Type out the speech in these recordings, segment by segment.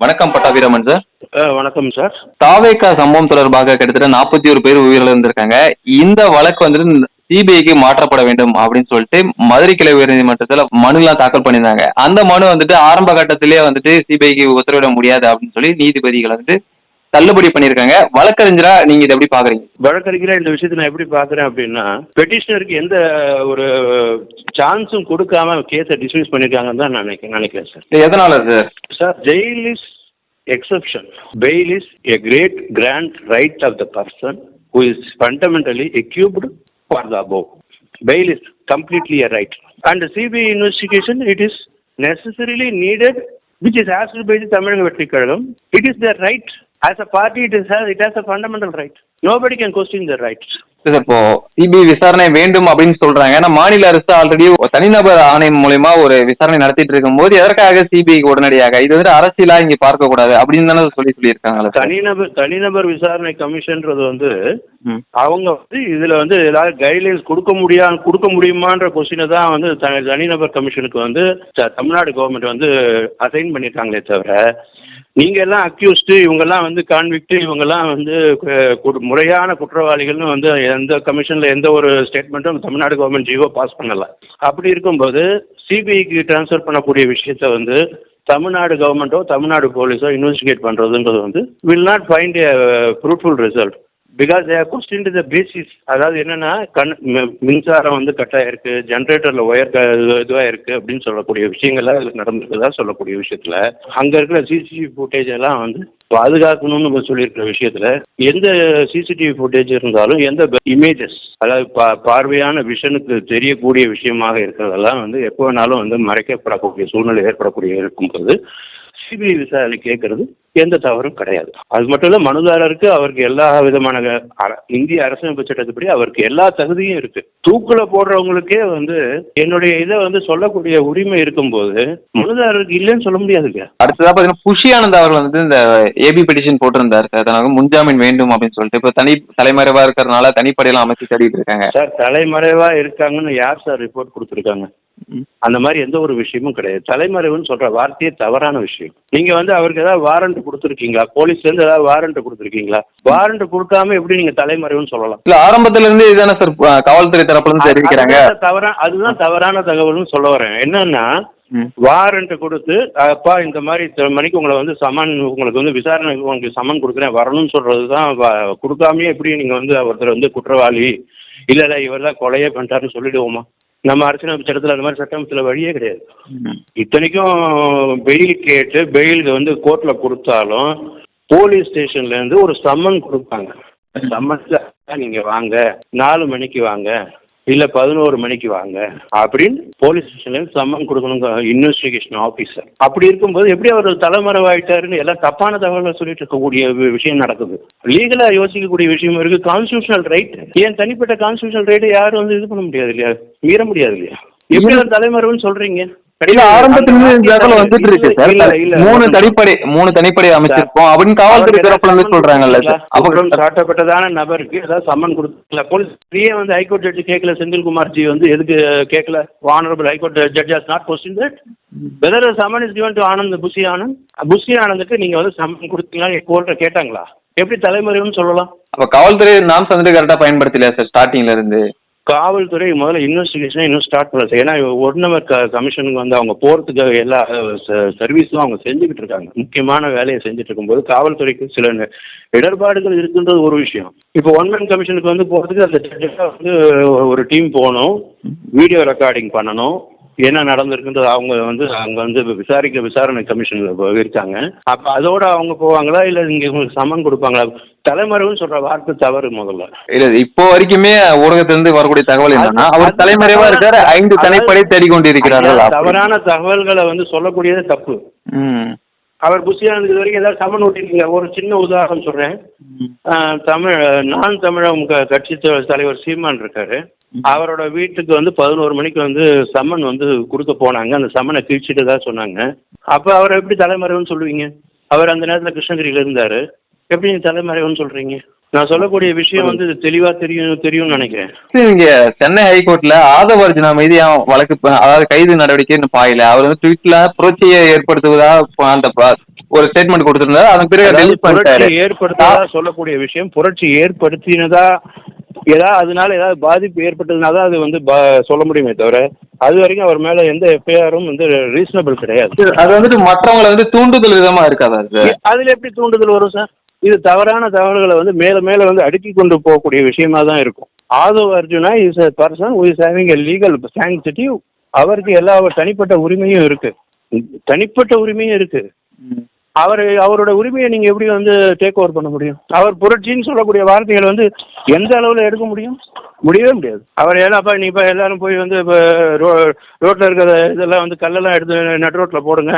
வணக்கம் பட்டாபிராமன் சார். வணக்கம் சார். தாவேக்கா சம்பவம் தொடர்பாக கிட்டத்தட்ட நாற்பத்தி ஒரு பேர் உயிரிழந்திருக்காங்க இந்த வழக்கு வந்துட்டு சிபிஐக்கு மாற்றப்பட வேண்டும் அப்படின்னு சொல்லிட்டு மதுரை கிளை உயர்நீதிமன்றத்துல மனுலாம் தாக்கல் பண்ணியிருந்தாங்க. அந்த மனு வந்துட்டு ஆரம்ப கட்டத்திலேயே வந்துட்டு சிபிஐக்கு உத்தரவிட முடியாது அப்படின்னு சொல்லி நீதிபதிகள் வந்துட்டு தள்ளுபடி பண்ணியிருக்காங்க. வழக்கறிஞரா நீங்க இதை எப்படி பாக்குறீங்க? வழக்கறிஞரா இந்த விஷயத்தை நான் எப்படி பார்க்குறேன் அப்படின்னா பெட்டிஷனருக்கு எந்த ஒரு சான்ஸும் கொடுக்காம கேஸை டிஸ்மிஸ் பண்ணியிருக்காங்கன்னு தான் நான் நினைக்க நினைக்கிறேன் சார் எதனால sir sir jail is exception bail is a great grant right of the person who is fundamentally equipped for the above bail is completely a right and CBI investigation it is necessarily needed which is asked by the Tamil Kazhagam. It is their right. A party, it, is, it has a fundamental right. Nobody can question their rights. Sir இப்போ CBI விசாரணை வேண்டும் அப்படின்னு சொல்றாங்க ஏன்னா மாநில அரசு already தனிநபர் ஆணையம் மூலயமா ஒரு விசாரணை நடத்திட்டு இருக்கும்போது எதற்காக சிபிஐக்கு உடனடியாக இது வந்து அரசியலா இங்க பார்க்க கூடாது அப்படின்னு தானே சொல்லி சொல்லியிருக்காங்களா சார் தனிநபர் தனிநபர் விசாரணை கமிஷன்றது வந்து. அவங்க வந்து இதுல வந்து ஏதாவது கைட்லைன்ஸ் கொடுக்க முடியா கொடுக்க முடியுமான்ற கொஸ்டினை தான் வந்து தனிநபர் கமிஷனுக்கு வந்து தமிழ்நாடு கவர்மெண்ட் வந்து அசைன் பண்ணியிருக்காங்களே தவிர நீங்க எல்லாம் அக்யூஸ்டு இவங்கெல்லாம் வந்து கான்விக்ட்டு இவங்கெல்லாம் வந்து முறையான குற்றவாளிகள்னு வந்து எந்த கமிஷன்ல எந்த ஒரு ஸ்டேட்மெண்ட்டும் Tamil Nadu government G O pass பண்ணல. அப்படி இருக்கும்போது சிபிஐக்கு ட்ரான்ஸ்ஃபர் பண்ணக்கூடிய விஷயத்த வந்து தமிழ்நாடு கவர்மெண்ட்டோ தமிழ்நாடு போலீஸோ இன்வெஸ்டிகேட் பண்ணுறதுன்றது வந்து will not find a fruitful result because their question to the basis அதாவது என்னன்னா கண் மின்சாரம் வந்து கட் ஆயிருக்கு ஜென்ரேட்டர்ல ஒயர் இதுவாக இருக்கு அப்படின்னு சொல்லக்கூடிய விஷயங்கள்லாம் அதில் நடந்திருக்குதா சொல்லக்கூடிய விஷயத்துல. அங்க இருக்கிற சிசிடிவி ஃபுட்டேஜ் எல்லாம் வந்து பாதுகாக்கணும்னு நம்ம சொல்லியிருக்கிற விஷயத்துல எந்த சிசிடிவி ஃபுட்டேஜ் இருந்தாலும் எந்த இமேஜஸ் அதாவது பா பார்வையான விஷனுக்கு தெரியக்கூடிய விஷயமாக இருக்கிறதெல்லாம் வந்து எப்போ வேணாலும் வந்து மறைக்கப்படக்கூடிய சூழ்நிலை ஏற்படக்கூடிய இருக்கும்போது சிபிஐ விசாரணை கேட்கறது எந்த தவறும் கிடையாது. அது மட்டும் இல்ல மனுதாரருக்கு அவருக்கு எல்லா விதமான இந்திய அரசியலமைப்பு சட்டத்துப்படி அவருக்கு எல்லா தகுதியும் இருக்கு. தூக்குல போடுறவங்களுக்கே வந்து என்னுடைய இதை வந்து சொல்லக்கூடிய உரிமை இருக்கும்போது மனுதாரருக்கு இல்லைன்னு சொல்ல முடியாது இல்லையா? அடுத்ததா பாத்தீங்கன்னா புஷி ஆனந்த் அவர்கள் வந்து இந்த ஏபி பெட்டிஷன் போட்டிருந்தாரு. சார் தனக்கு முன்ஜாமீன் வேண்டும் அப்படின்னு சொல்லிட்டு இப்ப தனி தலைமறைவா இருக்கிறதுனால தனிப்படையெல்லாம் அமைச்சு தேடிட்டு இருக்காங்க. சார் தலைமறைவா இருக்காங்கன்னு யார் சார் ரிப்போர்ட் கொடுத்துருக்காங்க. அந்த மாதிரி எந்த ஒரு விஷயமும் கிடையாது. தலைமறைவுன்னு சொல்ற வார்த்தையே தவறான விஷயம். நீங்க வந்து அவருக்கு ஏதாவது வாரண்ட் கொடுத்துருக்கீங்களா? போலீஸ்ல இருந்து ஏதாவது வாரண்ட் கொடுத்துருக்கீங்களா? வாரண்ட் கொடுக்காம எப்படி நீங்க தலைமறைவுன்னு சொல்லலாம்? இல்ல ஆரம்பத்துல இருந்து இதுதானே சார் காவல்துறை தரப்புல இருந்து தெரிவிக்கிறாங்க. அதுதான் தவறா அதுதான் தவறான தகவல்னு சொல்ல வரேன். என்னன்னா. வாரண்ட் கொடுத்து அப்பா இந்த மாதிரி இத்தனை மணிக்கு உங்களை வந்து சமன் உங்களுக்கு வந்து விசாரணை உங்களுக்கு சமன் கொடுக்குறேன் வரணும்னு சொல்றது தான் வ- கொடுக்காமயே எப்படி நீங்க வந்து ஒருத்தர் வந்து குற்றவாளி இல்ல இல்ல இவர் தான் கொலையே பண்ணிட்டாருன்னு சொல்லிடுவோமா? நம்ம அரசியலமைப்பு சட்டத்தில் அந்த மாதிரி சட்டத்தில் வழியே கிடையாது. இத்தனைக்கும் பெயில் கேட்டு பெயில் வந்து கோர்ட்ல கொடுத்தாலும் போலீஸ் ஸ்டேஷன்ல இருந்து ஒரு சம்மன் கொடுப்பாங்க. சம்மன்ல நீங்க வாங்க நாலு மணிக்கு வாங்க இல்ல பதினோரு மணிக்கு வாங்க. அப்படின்னு போலீஸ் ஸ்டேஷன்ல சம்மன் கொடுக்கணுங்க இன்வெஸ்டிகேஷன் ஆபீசர் அப்படி இருக்கும்போது எப்படி அவர் தலைமறைவாயிட்டாருன்னு எல்லாம் தப்பான தகவலை சொல்லிட்டு இருக்கக்கூடிய விஷயம் நடக்குது. லீகலா யோசிக்கக்கூடிய விஷயம் இருக்கு. கான்ஸ்டியூஷனல் ரைட் ஏன் தனிப்பட்ட கான்ஸ்டியூஷனல் ரைட்டை யாரும் வந்து இது பண்ண முடியாது இல்லையா? மீற முடியாது இல்லையா? எப்படி அவர் தலைமறைவுன்னு சொல்றீங்க? இல்ல ஆரம்பத்துல தகவல் வந்துட்டு இருக்கு சார். மூணு தனிப்படை மூணு தனிப்படை அமைச்சிருக்கோம் அப்படின்னு காவல்துறை தரப்புல இருந்து சொல்றாங்கல்ல சார் குற்றம் சாட்டப்பட்டதான நபருக்கு ஏதாவது சம்மன் கொடுக்கல. போலீஸ் ஃப்ரீயே வந்து ஹைகோர்ட் ஜட்ஜி கேட்கல செந்தில்குமார் ஜி வந்து எதுக்கு கேட்கல honourable High Court judge has not question that whether summon is given to Anand Bussy Anand Bussy ஆனந்துக்கு நீங்க வந்து சம்மன் கொடுத்தீங்களா கோர்ட்டை கேட்டாங்களா? எப்படி தலைமறைவுன்னு சொல்லலாம். அப்ப காவல்துறை நாம்ஸ் வந்துட்டு கரெக்டா பயன்படுத்தலையா சார் ஸ்டார்டிங்ல இருந்து? காவல்துறை முதல்ல இன்வெஸ்டிகேஷனை இன்னும் ஸ்டார்ட் பண்ணல சார். ஏன்னா ஒன் நம்பர் க கமிஷனுக்கு வந்து அவங்க போகிறதுக்கு எல்லா சர்வீஸும் அவங்க செஞ்சுக்கிட்டு இருக்காங்க. முக்கியமான வேலையை செஞ்சுட்டு இருக்கும்போது காவல்துறைக்கு சில இடர்பாடுகள் இருக்குன்றது ஒரு விஷயம். இப்போ ஒன் மேன் கமிஷனுக்கு வந்து போகிறதுக்கு அந்த வந்து ஒரு டீம் போகணும். வீடியோ ரெக்கார்டிங் பண்ணணும். என்ன நடந்திருக்குன்றது அவங்க வந்து அங்கே வந்து விசாரிக்க விசாரணை கமிஷனில் இருக்காங்க அப்போ அதோட அவங்க போவாங்களா? இல்லை இங்கே உங்களுக்கு சம்மன் கொடுப்பாங்களா? தலைமறைவுன்னு சொல்கிற வார்த்தை தவறு முதல்ல. இல்ல இப்போ வரைக்குமே ஊடகத்துல இருந்து வரக்கூடிய தகவல் என்னன்னா அவர் தலைமறைவா இருக்காரு ஐந்து தனிப்படை தேடிக்கொண்டிருக்கிறார்கள். தவறான தகவல்களை வந்து சொல்லக்கூடியது தப்பு. அவர் புஷியானது இது வரைக்கும் ஏதாவது சம்மன் விட்டிருக்கீங்க ஒரு சின்ன உதாரணம். ஆஹ், தமிழ் நான் தமிழகம் க- கட்சி தலைவர் சீமான் இருக்காரு. அவரோட வீட்டுக்கு வந்து பதினோரு மணிக்கு வந்து சம்மன் வந்து கொடுக்க போனாங்க. அந்த சம்மனை கிழிச்சிட்டு தான் சொன்னாங்க. அப்போ அவர் எப்படி தலைமறைவுன்னு சொல்லுவீங்க? அவர் அந்த நேரத்தில் கிருஷ்ணகிரியில இருந்தாரு. எப்படி நீங்க தலைமறைவுன்னு சொல்றீங்க? நான் சொல்லக்கூடிய விஷயம் வந்து தெளிவா தெரியும் தெரியும்னு நினைக்கிறேன். இங்க சென்னை ஹைகோர்ட்ல ஆதவ அர்ஜுனா மீது வழக்கு அதாவது கைது நடவடிக்கை இன்னும் பாயல. அவர் வந்து ட்வீட்ல புரட்சியை ஏற்படுத்துவதா அந்த ஒரு ஸ்டேட்மெண்ட் கொடுத்திருந்தாரு. அதுக்கு பிறகு ஏற்படுத்ததா சொல்லக்கூடிய விஷயம் புரட்சி ஏற்படுத்தினதா ஏதாவது அதனால ஏதாவது பாதிப்பு ஏற்பட்டதுனால தான் அது வந்து பா- சொல்ல முடியுமே தவிர அது வரைக்கும் அவர் மேல எந்த எஃப்ஐஆரும் வந்து ரீசனபிள் கிடையாது. அது வந்துட்டு மற்றவங்களை வந்து தூண்டுதல் விதமா இருக்காதா சார்? அதுல எப்படி தூண்டுதல் வரும் சார்? இது தவறான தகவல்களை வந்து மேல மேல வந்து அடுக்கி கொண்டு போகக்கூடிய விஷயமா தான் இருக்கும். Aadhav Arjuna is a person is having a legal sanctity. அவருக்கு எல்லா தனிப்பட்ட உரிமையும் இருக்கு. தனிப்பட்ட உரிமையும் இருக்கு. அவர் அவரோட உரிமையை நீங்க எப்படி வந்து டேக் ஓவர் பண்ண முடியும்? அவர் புரட்சின்னு சொல்லக்கூடிய வார்த்தைகள் வந்து எந்த அளவுல எடுக்க முடியும்? முடியவே முடியாது. அவர் எல்லாப்பா நீ இப்போ எல்லாரும் போய் வந்து இப்போ ரோ ரோட்டில் இருக்கிற இதெல்லாம் வந்து கல்லெல்லாம் எடுத்து நட் ரோட்டில் போடுங்க.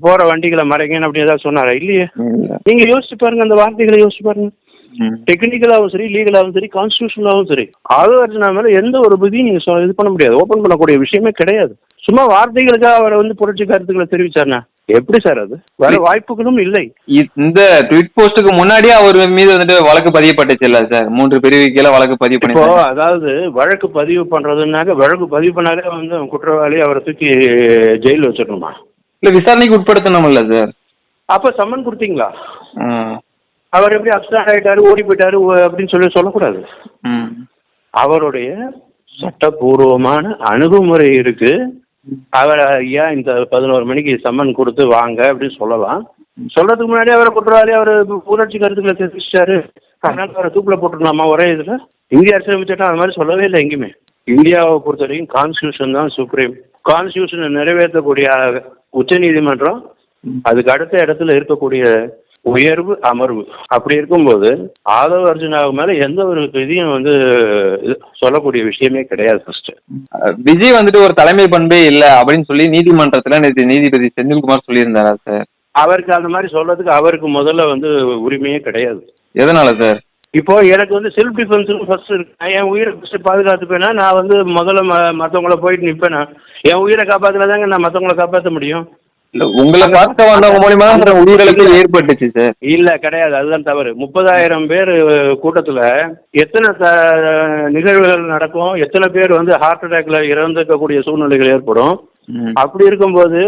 போற வண்டிகளை மறைங்கன்னு அப்படி ஏதாவது சொன்னாரா? இல்லையே. இல்ல. நீங்க யோசிச்சு பாருங்க அந்த வார்த்தைகளை யோசிச்சு பாருங்க. ம். டெக்னிக்கலாகவும் சரி லீகலாகவும் சரி கான்ஸ்டியூஷனலாகவும் சரி அர்ஜுனா மேல எந்த ஒரு புதியும் நீங்க இது பண்ண முடியாது. ஓப்பன் பண்ணக்கூடிய விஷயமே கிடையாது. சும்மா வார்த்தைகளுக்காக அவரை வந்து புரட்சி கருத்துக்களை தெரிவிச்சாருனா எப்படி சார் அது? வர வாய்ப்புகளும் இல்லை. இந்த ட்வீட் போஸ்ட்டுக்கு முன்னாடியே அவர் மீது வந்துட்டு வழக்கு பதியப்பட்டுச்சு இல்ல சார். மூன்று பிரிவு கீழே வழக்கு பதிவு பண்ணி அதாவது வழக்கு பதிவு பண்றதுனாக்க வழக்கு பதிவு பண்ணாலே வந்து குற்றவாளி அவரை தூக்கி ஜெயிலில் வச்சிடணுமா? இல்ல விசாரணைக்கு உட்படுத்தணும் இல்ல சார். அப்ப சம்மன் கொடுத்தீங்களா. அவர் எப்படி அப்சாண்ட் ஆயிட்டாரு ஓடி போயிட்டாரு அப்படின்னு சொல்லி சொல்லக்கூடாது. அவருடைய சட்டபூர்வமான அணுகுமுறை இருக்கு. அவர் ஐயா இந்த பதினோரு மணிக்கு சம்மன் கொடுத்து வாங்க அப்படின்னு சொல்லலாம். சொல்றதுக்கு முன்னாடி அவரை குற்றவாளி அவர் ஊராட்சி கருத்துக்களை தெரிவிச்சிட்டாரு. அதனால அவரை தூக்கில் போட்டுருந்தாமா ஒரே இதுல? இந்திய அரசியல் சட்டம் அது மாதிரி சொல்லவே இல்லை எங்கேயுமே. இந்தியாவை பொறுத்த வரைக்கும் கான்ஸ்டியூஷன் தான் சுப்ரீம் கான்ஸ்டியூஷனை நிறைவேற்றக்கூடிய உச்ச நீதிமன்றம் அதுக்கு அடுத்த இடத்துல இருக்கக்கூடிய உயர்வு அமர்வு. அப்படி இருக்கும்போது ஆதவ அர்ஜுனாவு மேல எந்த ஒரு இதையும் வந்து சொல்லக்கூடிய விஷயமே கிடையாது ஃபர்ஸ்ட் விஜய் வந்துட்டு ஒரு தலைமை பண்பே இல்ல அப்படின்னு சொல்லி நீதிமன்றத்துல நேற்று நீதிபதி செந்தில்குமார் சொல்லியிருந்தாரா சார் அவருக்கு அந்த மாதிரி சொல்றதுக்கு அவருக்கு முதல்ல வந்து உரிமையே கிடையாது. எதனால சார் இப்போ எனக்கு வந்து செல்ஃப் டிஃபென்ஸ் ஃபர்ஸ்ட் இருக்கு. என் உயிரை ஃபர்ஸ்ட் பாதுகாத்துப்பேனா? நான் வந்து முதல்ல ம- மத்தவங்கள போயிட்டு நிப்பேனா? என் உயிரை காப்பாத்தினாதாங்க நான் மத்தவங்கள காப்பாற்ற முடியும்? இல்ல உங்களை பார்க்க வந்தவங்க மூலியமா உயிரிழப்பு ஏற்பட்டுச்சு சார். இல்ல கிடையாது. அதுதான் தவறு. முப்பதாயிரம் பேர் கூட்டத்துல எத்தனை நிகழ்வுகள் நடக்கும்? எத்தனை பேர் வந்து ஹார்ட் அட்டாக்ல இறந்துக்கக்கூடிய சூழ்நிலைகள் ஏற்படும். அப்படி இருக்கும்போது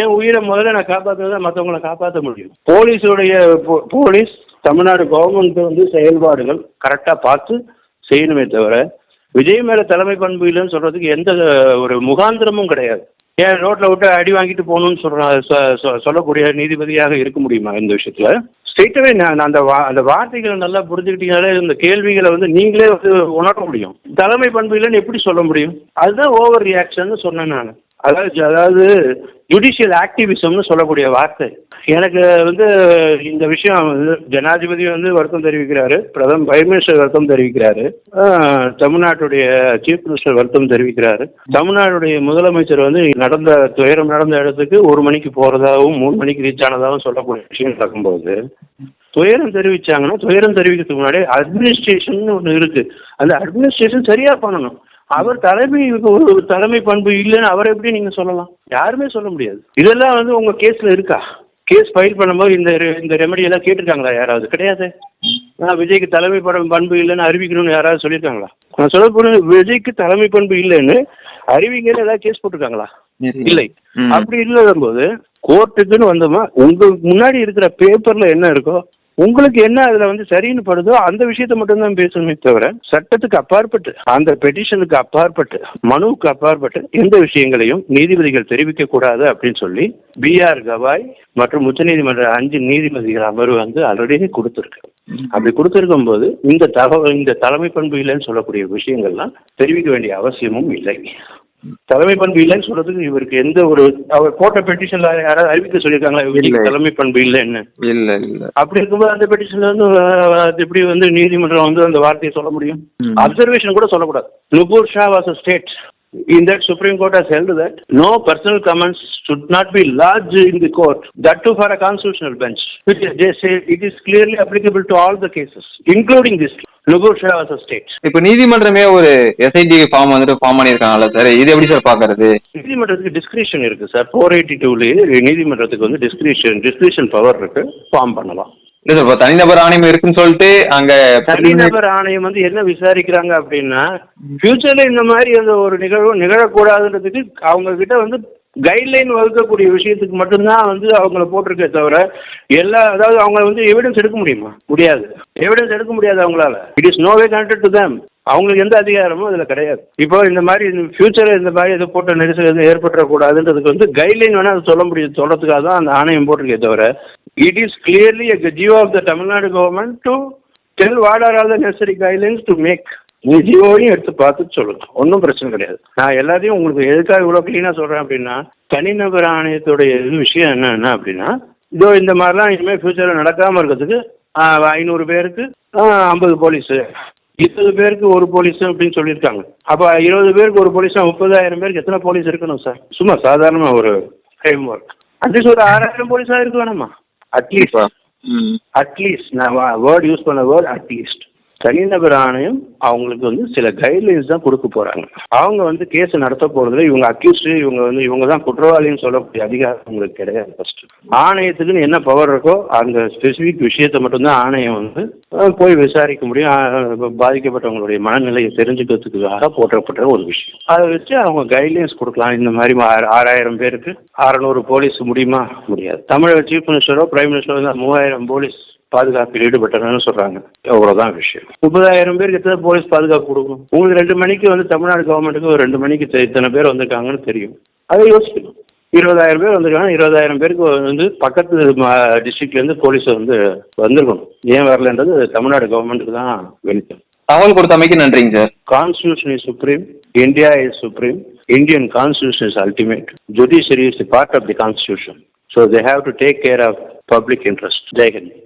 என் உயிரை முதல்ல நான் காப்பாற்றுறத மற்றவங்களை காப்பாற்ற முடியும். போலீஸுடைய போலீஸ் தமிழ்நாடு கவர்மெண்ட் வந்து செயல்பாடுகள் கரெக்டாக பார்த்து செய்யணுமே தவிர விஜய் மேல தலைமை பண்பு இல்லைன்னு சொல்றதுக்கு எந்த ஒரு முகாந்திரமும் கிடையாது. ஏன் ரோட்ல விட்டு அடி வாங்கிட்டு போகணும்னு சொல்ற சொ- சொல்லக்கூடிய நீதிபதியாக இருக்க முடியுமா இந்த விஷயத்துல? ஸ்ட்ரெயிட்டவே நான் அந்த வா அந்த வார்த்தைகளை நல்லா புரிஞ்சுக்கிட்டீங்கனாலே இந்த கேள்விகளை வந்து நீங்களே வந்து உணர முடியும். தலைமை பண்பு இல்லைன்னு எப்படி சொல்ல முடியும்? அதுதான் ஓவர் ரியாக்ஷன் சொன்னேன் நான். அதாவது அதாவது ஜுடிஷியல் ஆக்டிவிசம்னு சொல்லக்கூடிய வார்த்தை. எனக்கு வந்து இந்த விஷயம் வந்து ஜனாதிபதி வந்து வருத்தம் தெரிவிக்கிறாரு பிரதம பிரைம் மினிஸ்டர் வருத்தம் தெரிவிக்கிறாரு தமிழ்நாட்டுடைய சீஃப் மினிஸ்டர் வருத்தம் தெரிவிக்கிறாரு. தமிழ்நாடுடைய முதலமைச்சர் வந்து நடந்த துயரம் நடந்த இடத்துக்கு ஒரு மணிக்கு போறதாகவும் மூணு மணிக்கு ரீச் ஆனதாகவும் சொல்லக்கூடிய விஷயம் நடக்கும்போது துயரம் தெரிவிச்சாங்கன்னா துயரம் தெரிவிக்கிறதுக்கு முன்னாடி அட்மினிஸ்ட்ரேஷன் ஒன்று இருக்கு. அந்த அட்மினிஸ்ட்ரேஷன் சரியா பண்ணணும். அவர் தலைமை ஒரு தலைமை பண்பு இல்லைன்னு அவர் எப்படி நீங்க சொல்லலாம்? யாருமே சொல்ல முடியாது. இதெல்லாம் வந்து உங்க கேஸ்ல இருக்கா? கேஸ் ஃபைல் பண்ணும்போது இந்த இந்த ரெமெடி எல்லாம் கேட்டிருக்காங்களா யாராவது? கிடையாது. நான் விஜய்க்கு தலைமை படம் பண்பு இல்லைன்னு அறிவிக்கணும்னு யாராவது சொல்லியிருக்காங்களா? நான் சொல்ல போறது விஜய்க்கு தலைமை பண்பு இல்லைன்னு அறிவிங்கன்னு ஏதாவது கேஸ் போட்டிருக்காங்களா? இல்லை. அப்படி இல்லாத போது கோர்ட்டுக்குன்னு வந்தோமா உங்களுக்கு முன்னாடி இருக்கிற பேப்பர்ல என்ன இருக்கோ உங்களுக்கு என்ன அதுல வந்து சரின்னு படுதோ அந்த விஷயத்த மட்டும்தான் பேசணுமே தவிர சட்டத்துக்கு அப்பாற்பட்டு அந்த பெட்டிஷனுக்கு அப்பாற்பட்டு மனுவுக்கு அப்பாற்பட்டு எந்த விஷயங்களையும் நீதிபதிகள் தெரிவிக்க கூடாது அப்படின்னு சொல்லி பிஆர் கவாய் மற்றும் உச்சநீதிமன்ற அஞ்சு நீதிபதிகள் அமர்வு வந்து ஆல்ரெடி கொடுத்துருக்கு. அப்படி கொடுத்திருக்கும் போது இந்த தகவல் இந்த தலைமை பண்பு இல்லைன்னு சொல்லக்கூடிய விஷயங்கள்லாம் தெரிவிக்க வேண்டிய அவசியமும் இல்லை. தலைமை பண்பு இல்லைன்னு சொல்றதுக்கு இவருக்கு எந்த ஒரு அவர் போட்ட பெட்டிஷன்ல யாராவது அறிவிக்க சொல்லியிருக்காங்களா? இவருக்கு இல்லை. தலைமை பண்பு இல்லைன்னு. இல்ல இல்ல. அப்படி இருக்கும்போது அந்த பெட்டிஷன்ல வந்து அது எப்படி வந்து நீதிமன்றம் வந்து அந்த வார்த்தையை சொல்ல முடியும். அப்சர்வேஷன் கூட சொல்லக்கூடாது. Nupur Shah was a state In that Supreme Court has held that no personal comments should not be lodged in the court, that too for a constitutional bench, which is, they say it is clearly applicable to all the cases, including this. Was a state. இப்ப நீதிமன்றமே ஒரு SIT form வந்துட்டு form பண்ணிருக்காங்கல்ல sir இது எப்படி sir பாக்குறது நீதிமன்றத்துக்கு description இருக்கு சார் ஃபோர் எயிட்டி டூலேயே நீதிமன்றத்துக்கு வந்து டிஸ்கிரிப்ஷன் டிஸ்கிரிப்ஷன் பவர் இருக்கு. ஃபார்ம் பண்ணலாம். இல்ல சார் இப்ப தனிநபர் ஆணையம் இருக்குன்னு சொல்லிட்டு அங்க தனிநபர் ஆணையம் வந்து என்ன விசாரிக்கிறாங்க அப்படின்னா ஃபியூச்சர்ல இந்த மாதிரி அந்த ஒரு நிகழ்வு நிகழக்கூடாதுன்றதுக்கு அவங்க கிட்ட வந்து கைட்லைன் வகுக்கக்கூடிய விஷயத்துக்கு மட்டும்தான் வந்து அவங்கள போட்டிருக்கே தவிர எல்லா அதாவது அவங்க வந்து எவிடன்ஸ் எடுக்க முடியுமா? முடியாது. எவிடன்ஸ் எடுக்க முடியாது அவங்களால. It is no way connected to them அவங்களுக்கு எந்த அதிகாரமும் அதில் கிடையாது. இப்போ இந்த மாதிரி ஃபியூச்சரில் இந்த மாதிரி எது போட்ட நெரிசல் எதுவும் ஏற்பட்டுறக்கூடாதுன்றதுக்கு வந்து கைட்லைன் வேணால் அதை சொல்ல முடியும். சொல்கிறதுக்காக தான் அந்த ஆணையம் போட்டிருக்கே தவிர it is clearly a GO of the Tamil Nadu government to tell what are all the necessary guidelines to make நீ ஜியோவையும் எடுத்து பார்த்துட்டு சொல்லுங்க. ஒன்றும் பிரச்சனை கிடையாது. நான் எல்லாத்தையும் உங்களுக்கு எதுக்காக இவ்வளோ க்ளீனாக சொல்கிறேன் அப்படின்னா தனிநபர் ஆணையத்துடைய இது விஷயம் என்னென்ன அப்படின்னா இதோ இந்த மாதிரிலாம் இனிமேல் ஃப்யூச்சரில் நடக்காமல் இருக்கிறதுக்கு ஐநூறு பேருக்கு ஐம்பது போலீஸு இருபது பேருக்கு ஒரு போலீஸ் அப்படின்னு சொல்லியிருக்காங்க. அப்போ இருபது பேருக்கு ஒரு போலீஸ் முப்பதாயிரம் பேருக்கு எத்தனை போலீஸ் இருக்கணும் சார் சும்மா சாதாரணமாக ஒரு ஃப்ரேம் ஒர்க் அட்லீஸ்ட் ஒரு ஆறாயிரம் போலீஸாக இருக்க வேணாமா? அட்லீஸ்ட் அட்லீஸ்ட் நான் வேர்ட் யூஸ் பண்ண வேர்ட் அட்லீஸ்ட் தனிநபர் ஆணையம் அவங்களுக்கு வந்து சில கைட்லைன்ஸ் தான் கொடுக்க போறாங்க. அவங்க வந்து கேஸ் நடத்த போறதுல இவங்க அக்யூஸ்டு இவங்க வந்து இவங்க தான் குற்றவாளின்னு சொல்லக்கூடிய அதிகாரம் உங்களுக்கு கிடையாது ஃபர்ஸ்ட் ஆணையத்துக்குன்னு என்ன பவர் இருக்கோ அந்த ஸ்பெசிஃபிக் விஷயத்தை மட்டும்தான் ஆணையம் வந்து போய் விசாரிக்க முடியும். பாதிக்கப்பட்டவங்களுடைய மனநிலையை தெரிஞ்சுக்கிறதுக்காக போற்றப்பட்ட ஒரு விஷயம். அதை வச்சு அவங்க கைட்லைன்ஸ் கொடுக்கலாம். இந்த மாதிரி ஆறாயிரம் பேருக்கு அறநூறு போலீஸ் முடியுமா? முடியாது. தமிழக சீஃப் மினிஸ்டரோ பிரைம் மினிஸ்டரோ மூவாயிரம் போலீஸ் பாதுகாப்பில் ஈடுபட்டனு சொல்றாங்க. அவ்வளவுதான் விஷயம். முப்பதாயிரம் பேருக்கு எத்தனை போலீஸ் பாதுகாப்பு கொடுக்கணும்? உங்களுக்கு ரெண்டு மணிக்கு வந்து தமிழ்நாடு கவர்மெண்ட்டுக்கு ஒரு ரெண்டு மணிக்கு தெ- இத்தனை பேர் வந்திருக்காங்கன்னு தெரியும். அதை யோசிக்கணும். இருபதாயிரம் பேர் வந்திருக்காங்க இருபதாயிரம் பேருக்கு வந்து பக்கத்து டிஸ்ட்ரிக்ட்ல இருந்து போலீஸ் வந்து வந்திருக்கணும். ஏன் வரலன்றது தமிழ்நாடு கவர்மெண்ட்டுக்கு தான் வெளிச்சம் தகவல் கொடுத்தமைக்கு நன்றிங்க sir. Supreme, India is supreme, Indian constitution is ultimate, judiciary is a part of the constitution. So they have to take care of public interest. Jai Hind.